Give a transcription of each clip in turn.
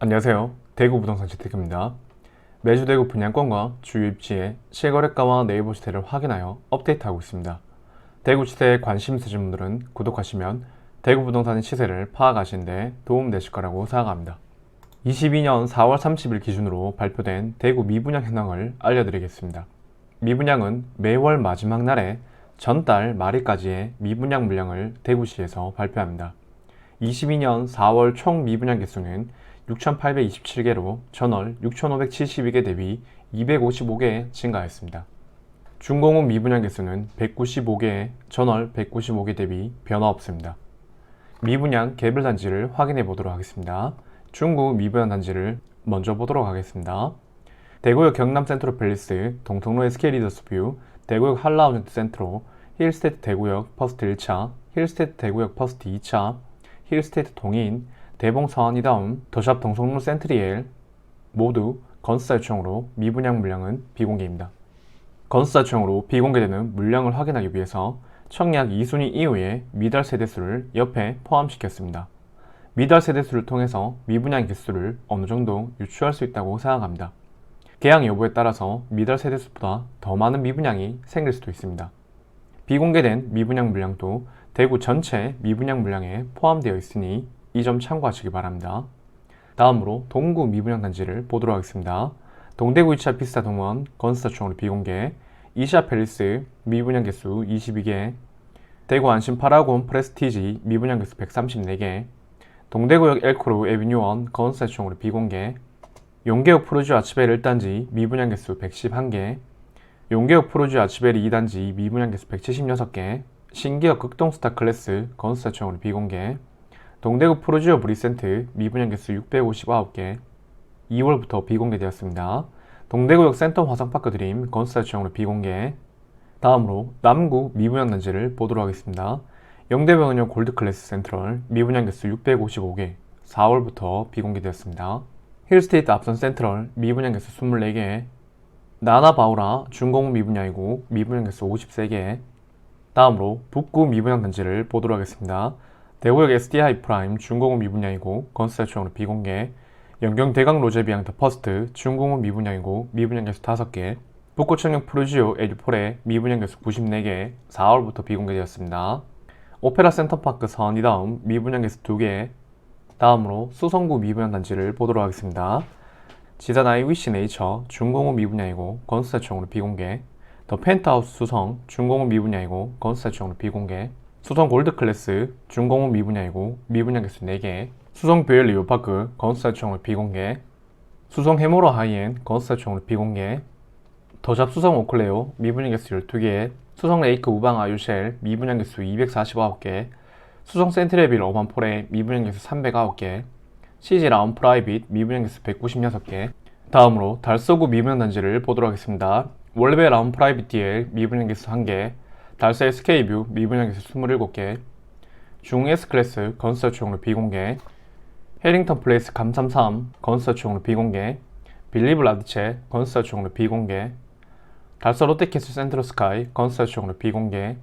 안녕하세요. 대구 부동산 재테크입니다. 매주 대구 분양권과 주요 입지의 실거래가와 네이버 시세를 확인하여 업데이트하고 있습니다. 대구 시세에 관심 있으신 분들은 구독하시면 대구 부동산의 시세를 파악하시는 데 도움 되실 거라고 생각합니다. 22년 4월 30일 기준으로 발표된 대구 미분양 현황을 알려드리겠습니다. 미분양은 매월 마지막 날에 전달 말일까지의 미분양 물량을 대구시에서 발표합니다. 22년 4월 총 미분양 개수는 6,827개로 전월 6,572개 대비 255개 증가했습니다. 중공업 미분양 개수는 195개, 전월 195개 대비 변화 없습니다. 미분양 개별 단지를 확인해 보도록 하겠습니다. 중구 미분양 단지를 먼저 보도록 하겠습니다. 대구역 경남 센트로 팰리스, 동통로 SK 리더스 뷰, 대구역 한라운드 센트로, 힐스테이트 대구역 퍼스트 1차, 힐스테이트 대구역 퍼스트 2차, 힐스테이트 동인, 대봉 서안이다운, 더샵 동성로 센트리엘 모두 건수사 요청으로 미분양 물량은 비공개입니다. 건수사 요청으로 비공개되는 물량을 확인하기 위해서 청약 2순위 이후에 미달 세대수를 옆에 포함시켰습니다. 미달 세대수를 통해서 미분양 개수를 어느 정도 유추할 수 있다고 생각합니다. 계약 여부에 따라서 미달 세대수보다 더 많은 미분양이 생길 수도 있습니다. 비공개된 미분양 물량도 대구 전체 미분양 물량에 포함되어 있으니 이 점 참고하시기 바랍니다. 다음으로 동구 미분양 단지를 보도록 하겠습니다. 동대구 2차 피스타 동원 건스타총으로 비공개, 2차 팰리스 미분양 개수 22개, 대구 안심 파라곤 프레스티지 미분양 개수 134개, 동대구역 엘코로 에비뉴원 건스타총으로 비공개, 용계역 프로주 아치베리 1단지 미분양 개수 111개, 용계역 프로주 아치베리 2단지 미분양 개수 176개, 신기역 극동 스타 클래스 건스타총으로 비공개, 동대구 프로지오 브리센트 미분양 개수 659개 2월부터 비공개되었습니다. 동대구역 센터 화성파크 드림 건수사 지형으로 비공개 다음으로 남구 미분양 단지를 보도록 하겠습니다. 영대병원역 골드클래스 센트럴 미분양 개수 655개 4월부터 비공개되었습니다. 힐스테이트 앞선 센트럴 미분양 개수 24개 나나바우라 준공업 미분양이고 미분양 개수 53개 다음으로 북구 미분양 단지를 보도록 하겠습니다. 대구역 SDI 프라임 중공업 미분양이고 요청으로 비공개 연경 대강 로제비앙 더 퍼스트 중공업 미분양이고 미분양 개수 5개 북구청역 프루지오 에듀폴의 미분양 개수 94개 4월부터 비공개되었습니다. 오페라 센터파크 서원이 다음 미분양 개수 2개 다음으로 수성구 미분양 단지를 보도록 하겠습니다. 지사나이 위시 네이처 중공업 미분양이고 요청으로 비공개 더 펜트하우스 수성 중공업 미분양이고 요청으로 비공개 수성 골드 클래스 중공업 미분양이고 미분양 개수 4개 수성 뷰엘 리오파크 건수사 요청으로 비공개 수성 해모로 하이엔 건수사 요청으로 비공개 더잡 수성 오클레오 미분양 개수 12개 수성 레이크 우방 아 유쉘 미분양 개수 249개 수성 센트레빌 어반폴에 미분양 개수 309개 CG 라운 프라이빗 미분양 개수 196개 다음으로 달서구 미분양 단지를 보도록 하겠습니다. 월베 라운 프라이빗 DL 미분양 개수 1개 달서 SK뷰 미분양 개수 27개 중 S클래스 건설 요청으로 비공개 해링턴 플레이스 감33 건설 요청으로 비공개 빌리브 라드체 건설 요청으로 비공개 달서 롯데캐슬 센트럴 스카이 건설 요청으로 비공개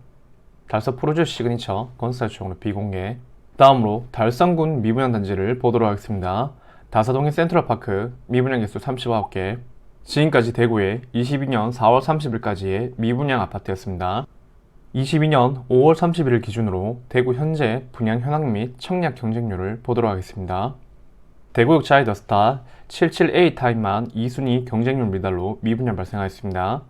달서 프로즈 시그니처 건설 요청으로 비공개 다음으로 달성군 미분양 단지를 보도록 하겠습니다. 다사동의 센트럴파크 미분양 개수 39개 지금까지 대구의 22년 4월 30일까지의 미분양 아파트였습니다. 22년 5월 30일 기준으로 대구 현재 분양 현황 및 청약 경쟁률을 보도록 하겠습니다. 대구역 자이더스타 77A 타입만 2순위 경쟁률 미달로 미분양 발생하였습니다.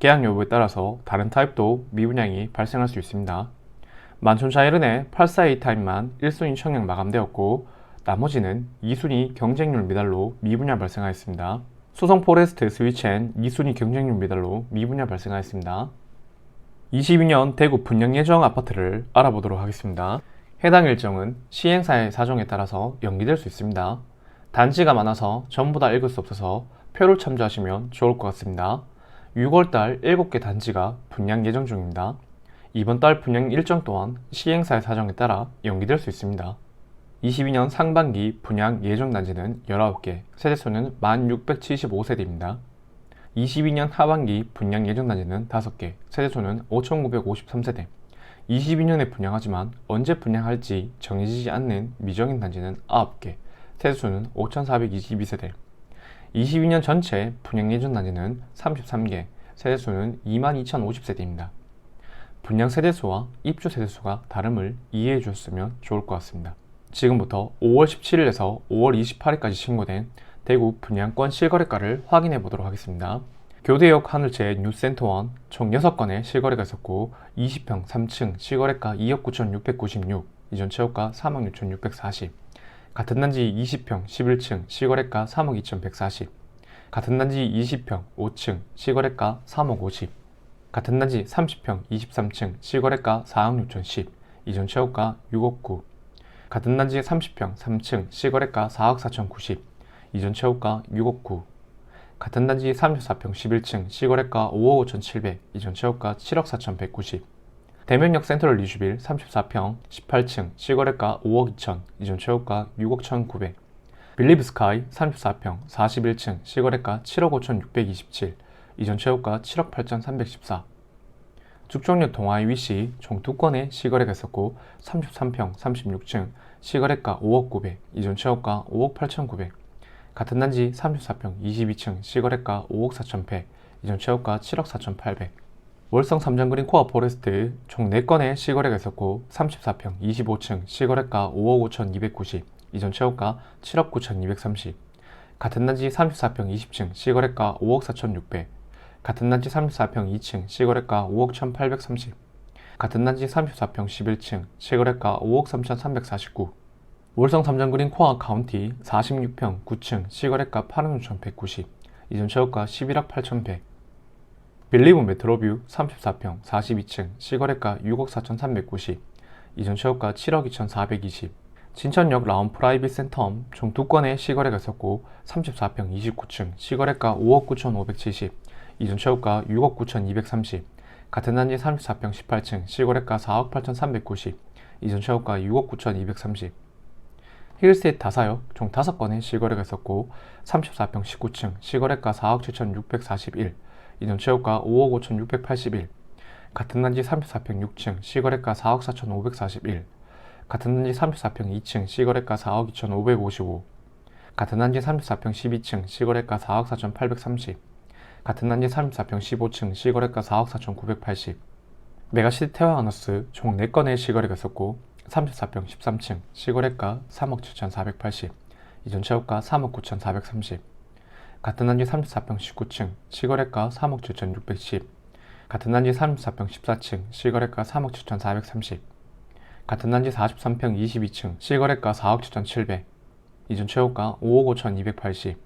계약 여부에 따라서 다른 타입도 미분양이 발생할 수 있습니다. 만촌 자이른의 84A 타입만 1순위 청약 마감되었고 나머지는 2순위 경쟁률 미달로 미분양 발생하였습니다. 수성 포레스트 스위첸 2순위 경쟁률 미달로 미분양 발생하였습니다. 22년 대구 분양 예정 아파트를 알아보도록 하겠습니다. 해당 일정은 시행사의 사정에 따라서 연기될 수 있습니다. 단지가 많아서 전부 다 읽을 수 없어서 표를 참조하시면 좋을 것 같습니다. 6월달 7개 단지가 분양 예정 중입니다. 이번 달 분양 일정 또한 시행사의 사정에 따라 연기될 수 있습니다. 22년 상반기 분양 예정 단지는 19개, 세대수는 1675세대입니다. 22년 하반기 분양 예정 단지는 5개, 세대수는 5953세대. 22년에 분양하지만 언제 분양할지 정해지지 않는 미정인 단지는 9개, 세대수는 5,422세대. 22년 전체 분양 예정 단지는 33개, 세대수는 22,050세대입니다. 분양 세대수와 입주 세대수가 다름을 이해해 주셨으면 좋을 것 같습니다. 지금부터 5월 17일에서 5월 28일까지 신고된 대구 분양권 실거래가를 확인해 보도록 하겠습니다. 교대역 하늘채 뉴센터원 총 6건의 실거래가 있었고 20평 3층 실거래가 2억 9,696, 이전 최고가 3억 6,640, 같은 단지 20평 11층 실거래가 3억 2,140, 같은 단지 20평 5층 실거래가 3억 50, 같은 단지 30평 23층 실거래가 4억 6,010, 이전 최고가 6억 9, 같은 단지 30평 3층 실거래가 4억 4,090, 이전 최고가 6억 9, 같은 단지 34평 11층 시거래가 5억 5,700, 이전 최고가 7억 4,190. 대면역 센트럴 리슈빌 34평 18층 시거래가 5억 2천, 이전 최고가 6억 1,900. 빌리브 스카이 34평 41층 시거래가 7억 5,627, 이전 최고가 7억 8,314. 죽정역 동아이 위시 총두 건의 시거래가 있었고 33평 36층 시거래가 5억 900, 이전 최고가 5억 8,900. 같은 단지 34평 22층 시거래가 5억 4,100, 이전 최고가 7억 4,800. 월성 삼장그린 코어 포레스트 총 4건의 시거래가 있었고 34평 25층 시거래가 5억 5,290, 이전 최고가 7억 9,230. 같은 단지 34평 20층 시거래가 5억 4,600, 같은 단지 34평 2층 시거래가 5억 1,830, 같은 단지 34평 11층 시거래가 5억 3,349. 월성 삼장그린 코아 카운티 46평 9층 시거래가 8억 6,190, 이전 최고가 11억 8,100. 빌리브 메트로뷰 34평 42층 시거래가 6억 4,390, 이전 최고가 7억 2,420. 진천역 라운 프라이빗 센텀 총두 건의 시거래가 있었고 34평 29층 시거래가 5억 9,570, 이전 최고가 6억 9,230. 같은 단지 34평 18층 시거래가 4억 8,390, 이전 최고가 6억 9,230. 힐스테이트 다사역 총 5건의 실거래가 있었고 34평 19층 실거래가 4억 7,641, 이전 최고가 5억 5,681, 같은 단지 34평 6층 실거래가 4억 4,541, 같은 단지 34평 2층 실거래가 4억 2,555, 같은 단지 34평 12층 실거래가 4억 4,830, 같은 단지 34평 15층 실거래가 4억 4,980, 메가시티 태화하너스 총 4건의 실거래가 있었고 34평 13층 시거래가 3억 7,480, 이전 최고가 3억 9,430, 같은 단지 34평 19층 시거래가 3억 7,610, 같은 단지 34평 14층 시거래가 3억 7,430, 같은 단지 43평 22층 시거래가 4억 7,700, 이전 최고가 5억 5,280,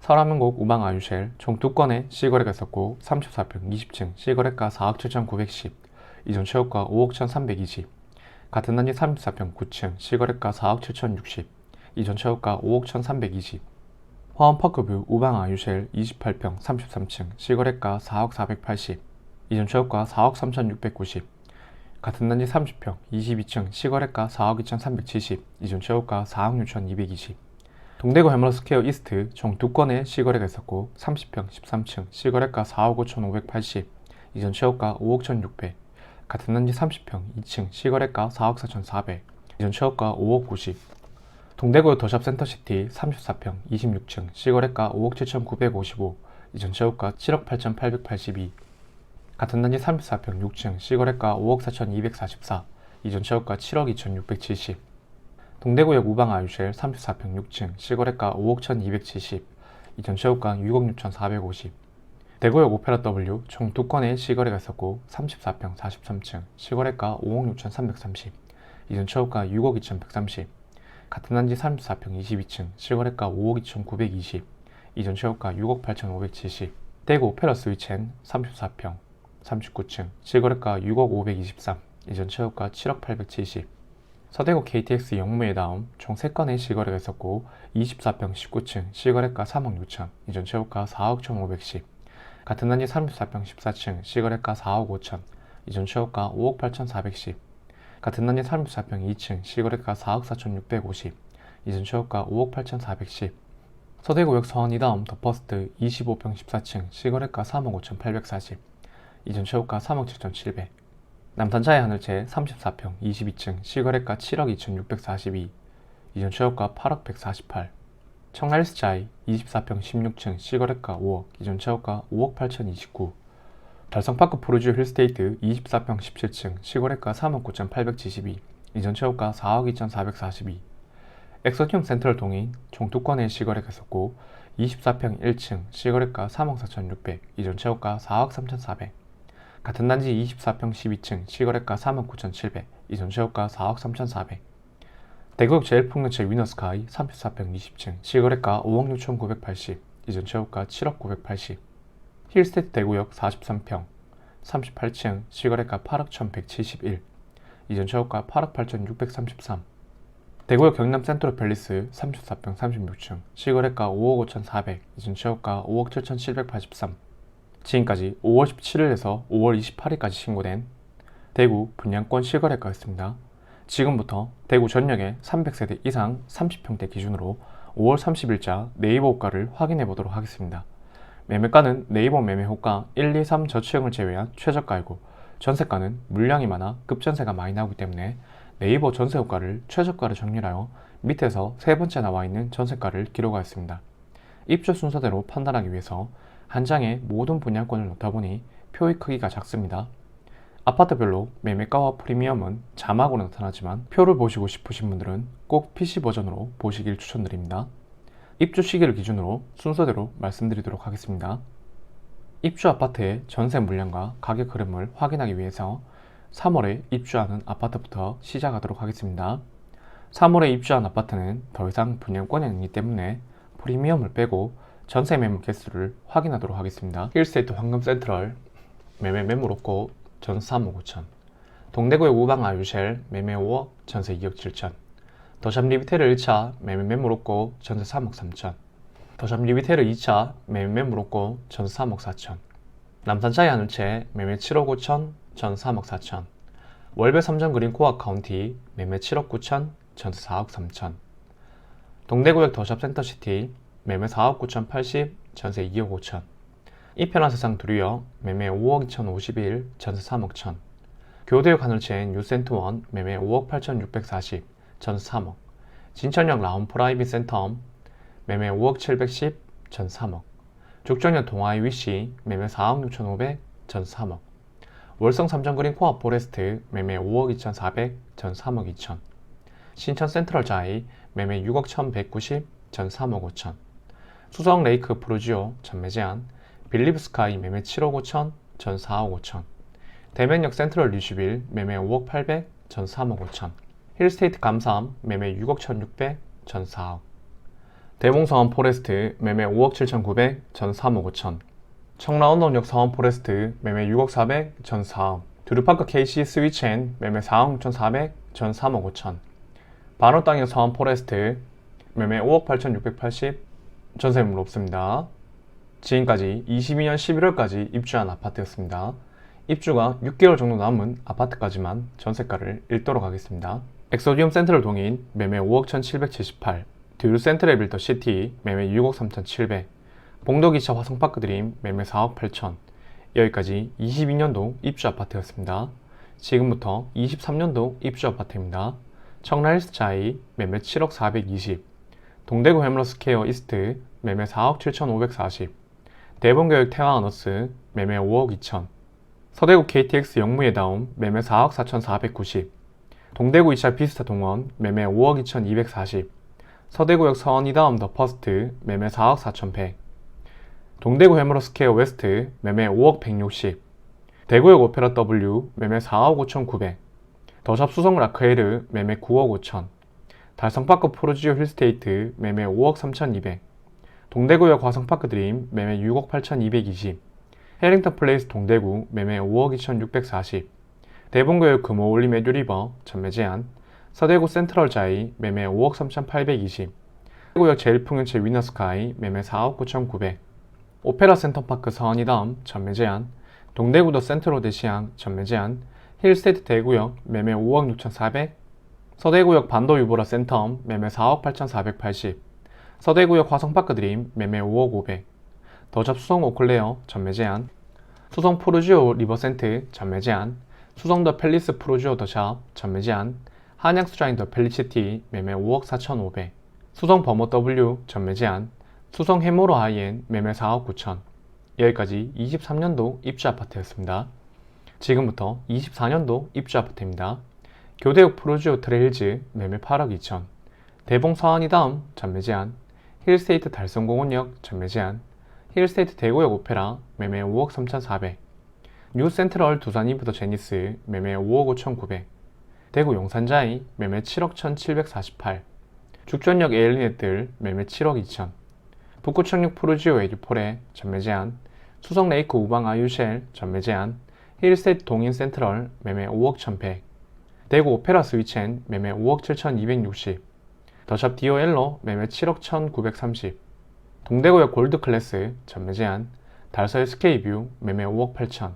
서라문곡 우방 아유쉘 총 2건의 시거래가 있었고 34평 20층 시거래가 4억 7,910, 이전 최고가 5억 1,320, 같은 단지 34평 9층 시거래가 4억 7,060, 이전 최고가 5억 1,320. 화원 퍼크뷰 우방 아 유쉘 28평 33층 시거래가 4억 480, 이전 최고가 4억 3,690. 같은 단지 30평 22층 시거래가 4억 2,370, 이전 최고가 4억 6,220. 동대구 해머스퀘어 이스트 총 2건의 시거래가 있었고 30평 13층 시거래가 4억 5,580, 이전 최고가 5억 1,600. 같은 단지 30평 2층 시거래가 4억 4,400, 이전 최고가 5억 90. 동대구 더샵 센터시티 34평 26층 시거래가 5억 7,955, 이전 최고가 7억 8,882. 같은 단지 34평 6층 시거래가 5억 4,244, 이전 최고가 7억 2,670. 동대구역 우방 아유쉘 34평 6층 시거래가 5억 1,270, 이전 최고가 6억 6,450. 대구역 오페라 W 총 두 건의 시거래가 있었고 34평 43층 시거래가 5억 6,330, 이전 최고가 6억 2,130. 같은 단지 34평 22층 시거래가 5억 2,920, 이전 최고가 6억 8,570. 대구 오페라 스위첸 34평 39층 시거래가 6억 523, 이전 최고가 7억 870. 서대구 KTX 영무의 다음 총 3건의 시거래가 있었고 24평 19층 시거래가 3억 6천, 이전 최고가 4억 1,510. 같은 단지 34평 14층 시거래가 4억 5천, 이전 최고가 5억 8,410. 같은 단지 34평 2층 시거래가 4억 4,650, 이전 최고가 5억 8,410. 서대구역 서원이다음 더퍼스트 25평 14층 시거래가 3억 5,840, 이전 최고가 3억 7,700. 남산자의 하늘채 34평 22층 시거래가 7억 2,642, 이전 최고가 8억 148. 청라일스자이 24평 16층 시거래가 5억, 이전 최고가 5억 8,029. 달성파크 포르지오 힐스테이트 24평 17층 시거래가 3억 9,872, 이전 최고가 4억 2,442. 엑소티움 센트럴 동인 종투권의 시거래가 있었고 24평 1층 시거래가 3억 4,600, 이전 최고가 4억 3,400. 같은 단지 24평 12층 시거래가 3억 9,700, 이전 최고가 4억 3,400. 대구역 제일풍경채 위너스카이 34평 20층 시거래가 5억 6,980, 이전 최고가 7억 980. 힐스테이트 대구역 43평 38층 시거래가 8억 1,171, 이전 최고가 8억 8,633. 대구역 경남 센트럴 팰리스 34평 36층 시거래가 5억 5,400, 이전 최고가 5억 7,783. 지금까지 5월 17일에서 5월 28일까지 신고된 대구 분양권 실거래가였습니다. 지금부터 대구 전역의 300세대 이상 30평대 기준으로 5월 30일자 네이버 호가를 확인해 보도록 하겠습니다. 매매가는 네이버 매매 호가 1, 2, 3 저치형을 제외한 최저가이고 전세가는 물량이 많아 급전세가 많이 나오기 때문에 네이버 전세 호가를 최저가로 정렬하여 밑에서 세 번째 나와 있는 전세가를 기록하였습니다. 입주 순서대로 판단하기 위해서 한 장에 모든 분양권을 놓다 보니 표의 크기가 작습니다. 아파트별로 매매가와 프리미엄은 자막으로 나타나지만 표를 보시고 싶으신 분들은 꼭 PC 버전으로 보시길 추천드립니다. 입주 시기를 기준으로 순서대로 말씀드리도록 하겠습니다. 입주 아파트의 전세 물량과 가격 흐름을 확인하기 위해서 3월에 입주하는 아파트부터 시작하도록 하겠습니다. 3월에 입주한 아파트는 더 이상 분양권이 아니기 때문에 프리미엄을 빼고 전세 매물 개수를 확인하도록 하겠습니다. 힐스테이트 황금 센트럴 매매 매물 없고 전세 3억 5천 동대구의 우방 아유쉘 매매 5억 전세 2억 7천 더샵 리비테르 1차 매매 매물 없고 전세 3억 3천 더샵 리비테르 2차 매매 매물 없고 전세 3억 4천 남산차이 하늘채 매매 7억 5천 전세 3억 4천 월배 3전 그린 코아 카운티 매매 7억 9천 전세 4억 3천 동대구역 더샵 센터시티 매매 4억 9천 80 전세 2억 5천 이 편한 세상 두리어 매매 5억 2,051 전세 3억 천. 교대역 하늘체인 유센트원 매매 5억 8,640 전세 3억. 진천역 라운프라이빗 센텀 매매 5억 710 전세 3억. 죽전역 동아이 위시 매매 4억 6,500 전세 3억. 월성 삼정그린 코앞 포레스트 매매 5억 2,400 전세 3억 2천. 신천 센트럴 자이 매매 6억 1,190 전세 3억 5천. 수성 레이크 프로지오 전매 제한 빌리브 스카이 매매 7억 5천, 전 4억 5천. 대면역 센트럴 리슈빌 매매 5억 800, 전 3억 5천. 힐스테이트 감삼 매매 6억 1,600, 전 4억. 대봉서원 포레스트 매매 5억 7,900, 전 3억 5천. 청라운동역 서원 포레스트 매매 6억 400, 전 4억. 두루파크 KC 스위첸 매매 4억 6,400, 전 3억 5천. 반호땅역 서원 포레스트 매매 5억 8,680, 전세물 없습니다. 지금까지 22년 11월까지 입주한 아파트였습니다. 입주가 6개월 정도 남은 아파트까지만 전세가를 읽도록 하겠습니다. 엑소디움 센트럴 동인 매매 5억 1778, 듀르 센트럴 빌더 시티 매매 6억 3700, 봉도기차 화성파크 드림 매매 4억 8천. 여기까지 22년도 입주 아파트였습니다. 지금부터 23년도 입주 아파트입니다. 청라 힐스 자이 매매 7억 420, 동대구 햄러스케어 이스트 매매 4억 7,540, 대본교육 태화아너스 매매 5억 2천 서대구 KTX 영무예다움 매매 4억 4,490 동대구 2차 비스타 동원 매매 5억 2,240 서대구역 서원이다움 더 퍼스트 매매 4억 4,100 동대구 해머러스케어 웨스트 매매 5억 160 대구역 오페라 W 매매 4억 5,900 더샵 수성 라크에르 매매 9억 5천 달성파크 포르지오 힐스테이트 매매 5억 3,200 동대구역 화성파크 드림 매매 6억 8,220 해링턴 플레이스 동대구 매매 5억 2,640 대본구역 금호 올림 에듀리버 전매 제한 서대구 센트럴 자이 매매 5억 3,820 대구역 제일풍경채 위너스카이 매매 4억 9,900 오페라 센터파크 서원이다음 전매 제한 동대구 더 센트로드 시향 전매 제한 힐스테이트 대구역 매매 5억 6,400 서대구역 반도 유보라 센텀 매매 4억 8,480 서대구역 화성파크 드림 매매 5억 500 더잡 수성 오클레어 전매 제한 수성 프로지오 리버센트 전매 제한 수성 더 펠리스 프로지오 더샵 전매 제한 한양 수자인 더 펠리시티 매매 5억 4,500 수성 범어 W 전매 제한, 수성 해모로 하이엔 매매 4억 9천. 여기까지 23년도 입주 아파트였습니다. 지금부터 24년도 입주 아파트입니다. 교대역 프로지오 트레일즈 매매 8억 2천. 대봉 서안이 다음 전매 제한, 힐스테이트 달성공원역 전매 제한, 힐스테이트 대구역 오페라 매매 5억 3,400. 뉴 센트럴 두산 이브더 제니스 매매 5억 5,900. 대구 용산자이 매매 7억 1,748. 죽전역 에일리넷들 매매 7억 2천. 북구청역 프로지오 에듀폴에 전매 제한. 수성 레이크 우방 아유쉘 전매 제한. 힐스테이트 동인 센트럴 매매 5억 1,100. 대구 오페라 스위첸 매매 5억 7,260. 더샵 디오엘로 매매 7억 1,930. 동대구역 골드 클래스 전매 제한. 달서 SK뷰 매매 5억 8천.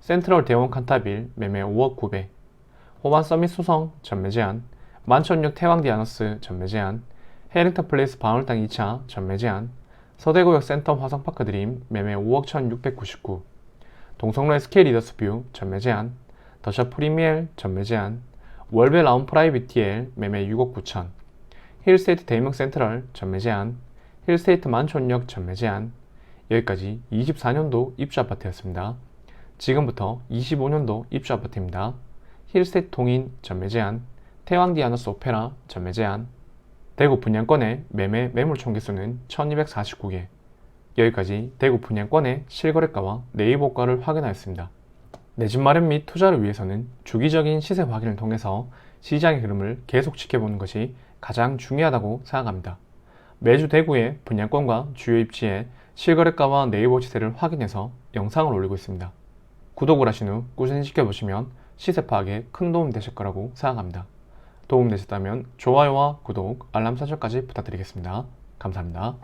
센트럴 대원 칸타빌 매매 5억 900. 호반 서밋 수성 전매 제한. 만천역 태왕 디아너스 전매 제한. 해링턴 플레이스 방울당 2차 전매 제한. 서대구역 센터 화성파크 드림 매매 5억 1699. 동성로 SK 리더스 뷰 전매 제한. 더샵 프리미엘 전매 제한. 월베 라운 프라이빗 TL 매매 6억 9천. 힐스테이트 대명 센트럴 전매 제한. 힐스테이트 만촌역 전매 제한. 여기까지 24년도 입주 아파트였습니다. 지금부터 25년도 입주 아파트입니다. 힐스테이트 통인 전매 제한, 태왕 디아너스 오페라 전매 제한, 대구 분양권의 매매 매물 총개수는 1249개. 여기까지 대구 분양권의 실거래가와 네이버가를 확인하였습니다. 내 집 마련 및 투자를 위해서는 주기적인 시세 확인을 통해서 시장의 흐름을 계속 지켜보는 것이 가장 중요하다고 생각합니다. 매주 대구의 분양권과 주요 입지의 실거래가와 네이버 시세를 확인해서 영상을 올리고 있습니다. 구독을 하신 후 꾸준히 지켜보시면 시세 파악에 큰 도움 되실 거라고 생각합니다. 도움 되셨다면 좋아요와 구독, 알람 설정까지 부탁드리겠습니다. 감사합니다.